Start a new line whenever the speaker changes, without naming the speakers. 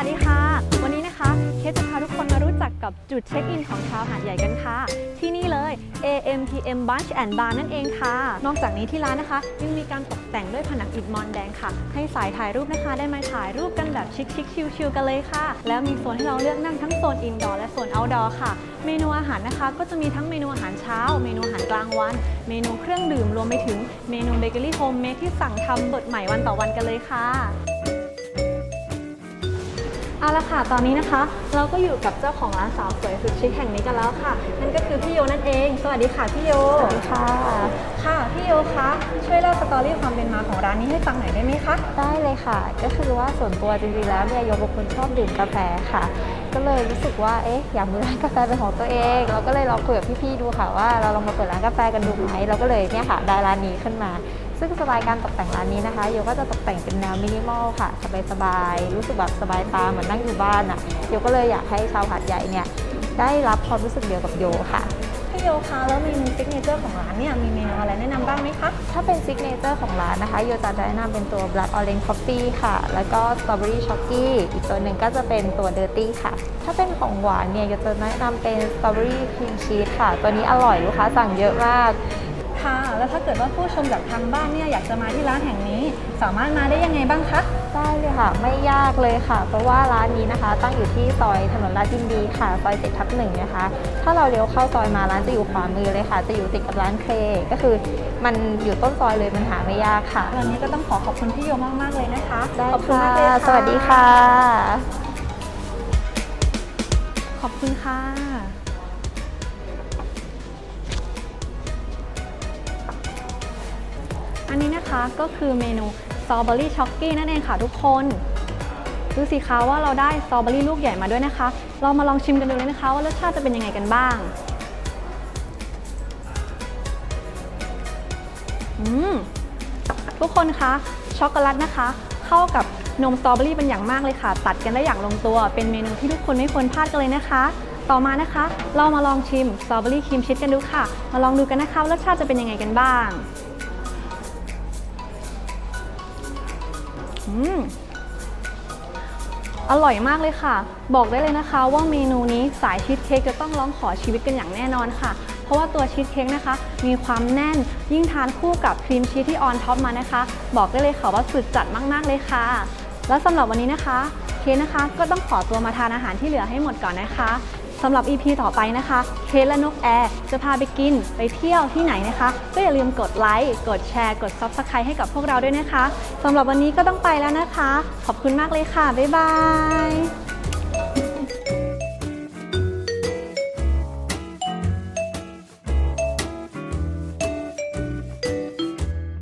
วัสดีค่ะ วันนี้นะคะ เคสจะพาทุกคนมารู้จักกับจุดเช็คอินของชาวหาดใหญ่กันค่ะ ที่นี่เลย AMPM Bunch and Bar นั่นเองค่ะ นอกจากนี้ที่ร้านนะคะ ยังมีการตกแต่งด้วยผนังอิฐมอนแดงค่ะ ให้สายถ่ายรูปนะคะได้มาถ่ายรูปกันแบบชิคๆชิลๆกันเลยค่ะ แล้วมีโซนให้เราเลือกนั่งทั้งโซนอินดอร์และโซนเอาท์ดอร์ค่ะ เมนูอาหารนะคะ ก็จะมีทั้งเมนูอาหารเช้า เมนูอาหารกลางวัน เมนูเครื่องดื่มรวมไปถึงเมนูเบเกอรี่โฮมเมดที่สั่งทำสดใหม่วันต่อวันกันเลยค่ะ เอาละค่ะ ตอนนี้นะคะ เราก็อยู่กับเจ้าของร้านสาวสวยสุดชิคแห่งนี้กันแล้วค่ะ นั่นก็คือพี่โยนั่นเอง สวัสดีค่ะพี่โย
สวัสดีค่ะ
ค่ะพี่โยคะช่วยเล่าสตอรี่ความเป็นมาของร้านนี้ให้ฟังหน่อยได้ไหมคะ
ได้เลยค่ะ ก็คือว่าส่วนตัวจริงๆแล้วเนี่ยโยเป็นคนชอบดื่มกาแฟค่ะ ก็เลยรู้สึกว่าเอ๊ะอยากมีร้านกาแฟเป็นของตัวเอง เราก็เลยลองคุยกับพี่ๆดูค่ะว่าเราลองมาเปิดร้านกาแฟกันดูไหมเราก็เลยเนี่ยค่ะได้ร้านนี้ขึ้นมา ซึ่งสไตล์การตกแต่งร้านนี้นะคะโยก็จะตกแต่งเป็นแนวมินิมอลค่ะ สบายๆ รู้สึกแบบสบายตาเหมือนนั่งอยู่บ้านอะโยก็เลยอยากให้ชาวหาดใหญ่เนี่ยได้รับความรู้สึกเดียวกับโยค่ะ
พี่โยคะแล้วเมนูซิกเนเจอร์ของร้านเนี่ยมีเมนูอะไรแนะนำบ้างไหมคะ
ถ้าเป็นซิกเนเจอร์ของร้านนะคะโยจะแนะนำเป็นตัว Black Orange Coffee ค่ะ แล้วก็ Strawberry Shocky อีกตัวหนึ่งก็จะเป็นตัว Dirty ค่ะ ถ้าเป็นของหวานเนี่ยโยจะแนะนำเป็น Strawberry Cream Cheese ค่ะ ตัวนี้อร่อยลูกค้าสั่งเยอะมาก
ค่ะ แล้วถ้าเกิดว่าผู้ชมจากทางบ้านเนี่ยอยากจะมาที่ร้านแห่งนี้ สามารถมาได้ยังไงบ้างคะ
ได้เลยค่ะ ไม่ยากเลยค่ะ เพราะว่าร้านนี้นะคะ ตั้งอยู่ที่ซอยถนนราชยินดีค่ะ ซอยเจ็ดทับหนึ่งนะคะ ถ้าเราเลี้ยวเข้าซอยมาร้านจะอยู่ขวามือเลยค่ะ จะอยู่ติดกับร้านเครก็คือมันอยู่ต้นซอยเลยมันหาไม่ยากค่ะ
วันนี้ก็ต้องขอขอบคุณพี่โยมากๆเลยนะคะ
ได้
ขอบคุณ
ค่ะ
มากเลยค่ะ
สวัสดีค่ะ
ขอบคุณค่ะ นะคะก็คือเมนูสตรอเบอรี่ช็อกกี้นั่นเองค่ะทุกคนดูสิคะว่าเราได้สตรอเบอรี่ลูกใหญ่มาด้วยนะคะ เรามาลองชิมกันดูเลยนะคะ ว่ารสชาติจะเป็นยังไงกันบ้างอืมทุกคนคะช็อกโกแลตนะคะ เข้ากับนมสตรอเบอรี่เป็นอย่างมากเลยค่ะ ตัดกันได้อย่างลงตัว เป็นเมนูที่ทุกคนไม่ควรพลาดกันเลยนะคะ ต่อมานะคะ เรามาลองชิมสตรอเบอรี่ครีมชีสกันดูค่ะ มาลองดูกันนะคะรสชาติจะเป็นยังไงกันบ้าง อร่อยมากเลยค่ะ บอกได้เลยนะคะว่าเมนูนี้สายชีสเค้กจะต้องร้องขอชีวิตกันอย่างแน่นอนค่ะ เพราะว่าตัวชีสเค้กนะคะ มีความแน่นยิ่งทานคู่กับครีมชีสที่ออนท็อปมานะคะ บอกได้เลยค่ะว่าสุดจัดมากๆเลยค่ะ แล้วสำหรับวันนี้นะคะ เคสนะคะก็ต้องขอตัวมาทานอาหารที่เหลือให้หมดก่อนนะคะ สำหรับ EP ต่อไปนะคะเคสและนกแอร์จะพาไปกินไปเที่ยวที่ไหนนะคะ ก็อย่าลืมกดไลค์กดแชร์ กด Subscribe ให้กับพวกเราด้วยนะคะสำหรับวันนี้ก็ต้องไปแล้วนะคะ ขอบคุณมากเลยค่ะ บ๊ายบาย